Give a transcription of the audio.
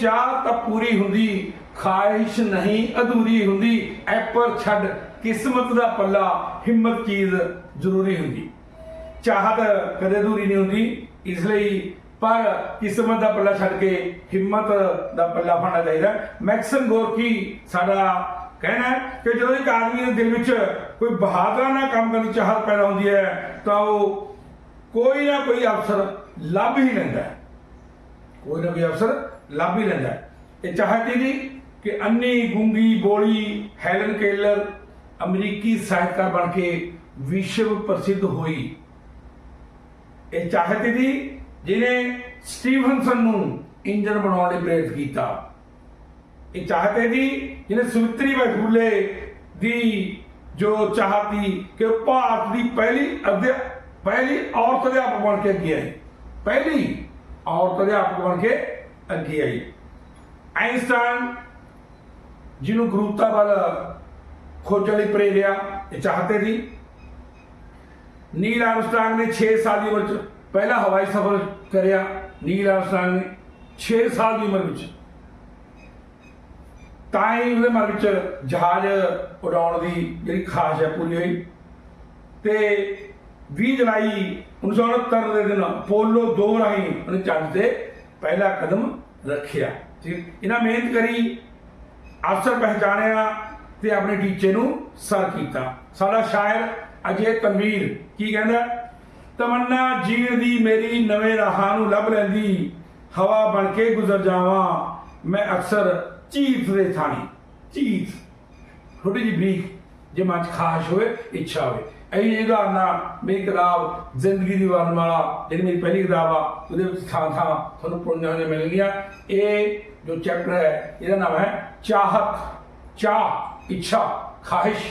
ਚਾਹ ਤਾਂ ਪੂਰੀ ਹੁੰਦੀ, ਖਾਹਿਸ਼ ਨਹੀਂ, ਅਧੂਰੀ ਹੁੰਦੀ। ਐਪਰ ਛੱਡ, ਕਿਸਮਤ ਦਾ ਪੱਲਾ, ਹਿੰਮਤ ਚੀਜ਼ ਜ਼ਰੂਰੀ ਹੁੰਦੀ। ਚਾਹਤ ਕਦੇ ਅਧੂਰੀ ਨਹੀਂ ਹੁੰਦੀ, ਇਸ ਲਈ ਪਰ ਕਿਸਮਤ ਦਾ ਪੱਲਾ ਛੱਡ ਕੇ ਹਿੰਮਤ ਦਾ ਪੱਲਾ ਫੜਨਾ ਚਾਹੀਦਾ। ਮੈਕਸਨ ਗੋਰਕੀ ਸਾਡਾ ਕਹਿਣਾ ਕਿ ਜਦੋਂ ਇੱਕ ਆਦਮੀ ਦੇ ਦਿਲ ਵਿੱਚ ਕੋਈ ਬਹਾਦਰਾਨਾ ਕੰਮ ਕਰਨ ਦੀ ਚਾਹਤ ਪੈਦਾ ਹੁੰਦੀ ਹੈ, ਤਾਂ ਉਹ ਕੋਈ ਨਾ ਕੋਈ ਅਵਸਰ ਲੱਭ ਹੀ ਲੈਂਦਾ ਕੋਈ ਨਾ ਕੋਈ ਅਫਸਰ ਲੱਭ ਹੀ ਲੈਂਦਾ ਹੈ। ਇਹ ਚਾਹਤ ਇਹਦੀ ਕਿ ਅੰਨੀ ਗੁੰਗੀ ਬੋਲੀ ਹੈਲਨ ਕੇਲਰ ਅਮਰੀਕੀ ਸਾਹਿਤਕਾਰ ਬਣ ਕੇ ਵਿਸ਼ਵ ਪ੍ਰਸਿੱਧ ਹੋਈ। ਇਹ ਚਾਹਤ ਇਹਦੀ ਜਿਹਨੇ ਸਟੀਵਨਸਨ ਨੂੰ ਇੰਜਨ ਬਣਾਉਣ ਲਈ ਪ੍ਰੇਰਿਤ ਕੀਤਾ। ਇਹ ਚਾਹਤ ਇਹਦੀ ਜਿਹਨੇ ਸੁਵਿਤਰੀ ਬਾਈ ਫੂਲੇ ਦੀ ਜੋ ਚਾਹਤੀ ਕਿ ਭਾਰਤ ਦੀ ਪਹਿਲੀ ਅਧਿਆ, ਪਹਿਲੀ ਔਰਤ ਅਧਿਆਪਕ ਬਣ ਕੇ ਅੱਗੇ ਆਈ ਪਹਿਲੀ ਔਰਤ ਅਧਿਆਪਕ ਬਣ ਕੇ ਅੱਗੇ ਆਈ। ਆਇਨਸਟਾਈਨ ਜਿਹਨੂੰ ਗੁਰੂਤਾ ਵੱਲ ਖੋਜਣ ਲਈ ਪ੍ਰੇਰਿਆ ਇਹ ਚਾਹਤੇ ਸੀ। ਨੀਲ ਆਰਮਸਟਰਾਂਗ ਨੇ 6 ਸਾਲ ਦੀ ਉਮਰ 'ਚ ਪਹਿਲਾ ਹਵਾਈ ਸਫ਼ਰ ਕਰਿਆ, ਨੀਲ ਆਰਮਸਟਰਾਂਗ ਨੇ 6 ਸਾਲ ਦੀ ਉਮਰ ਵਿੱਚ। ਤਾਂ ਹੀ ਉਹਦੇ ਮਨ ਵਿੱਚ ਜਹਾਜ਼ ਉਡਾਉਣ ਦੀ ਜਿਹੜੀ ਖਾਸ਼ ਹੈ ਪੂਰੀ ਹੋਈ। ਤੇ 20 ਜੁਲਾਈ 1969 ਦੇ ਦਿਨ ਪੋਲੋ 2 ਰਾਹੀਂ ਉਹਨੇ ਚੰਦ ਤੇ ਪਹਿਲਾ ਕਦਮ ਰੱਖਿਆ। ਠੀਕ ਇਹਨਾਂ ਮਿਹਨਤ ਕਰੀ, ਅਫਸਰ ਪਹਿਚਾਣਿਆ ਤੇ ਆਪਣੇ ਟੀਚੇ ਨੂੰ ਸਰ ਕੀਤਾ। ਸਾਡਾ ਸ਼ਾਇਰ ਅਜੇ ਤਨਵੀਰ, ਕੀ ਕਹਿੰਦਾ? ਤਮੰਨਾ ਜੀਣ ਦੀ ਮੇਰੀ ਨਵੇਂ ਰਾਹਾਂ ਨੂੰ ਲੱਭ ਲੈਂਦੀ, ਹਵਾ ਬਣ ਕੇ ਗੁਜ਼ਰ ਜਾਵਾਂ, ਮੈਂ ਅਕਸਰ ਚੀਤ ਦੇ ਥਾਣੀ। ਚੀਤ। ਥੋੜੀ ਜੀ ਬਰੀਕ। ਜੇ ਮਨ 'ਚ ਖਾਸ਼ ਹੋਵੇ, ਇੱਛਾ ਹੋਵੇ। ਇਹੀ ਜਿਹੀ ਨਾ ਮੇਰੀ ਕਿਤਾਬ ਜ਼ਿੰਦਗੀ ਦੀ ਵਰਨਮਾਲਾ ਜਿਹੜੀ ਮੇਰੀ ਪਹਿਲੀ ਕਿਤਾਬ ਆ, ਉਹਦੇ ਵਿੱਚ ਥਾਂ ਥਾਂ ਤੁਹਾਨੂੰ ਪੁੰਜਾਂ ਨੇ ਮਿਲਣਗੀਆਂ। ਇਹ ਜੋ ਚੈਪਟਰ ਹੈ, ਇਹਦਾ ਨਾਮ ਹੈ ਚਾਹਤ, ਚਾਹ, ਇੱਛਾ, ਖਾਹਿਸ਼।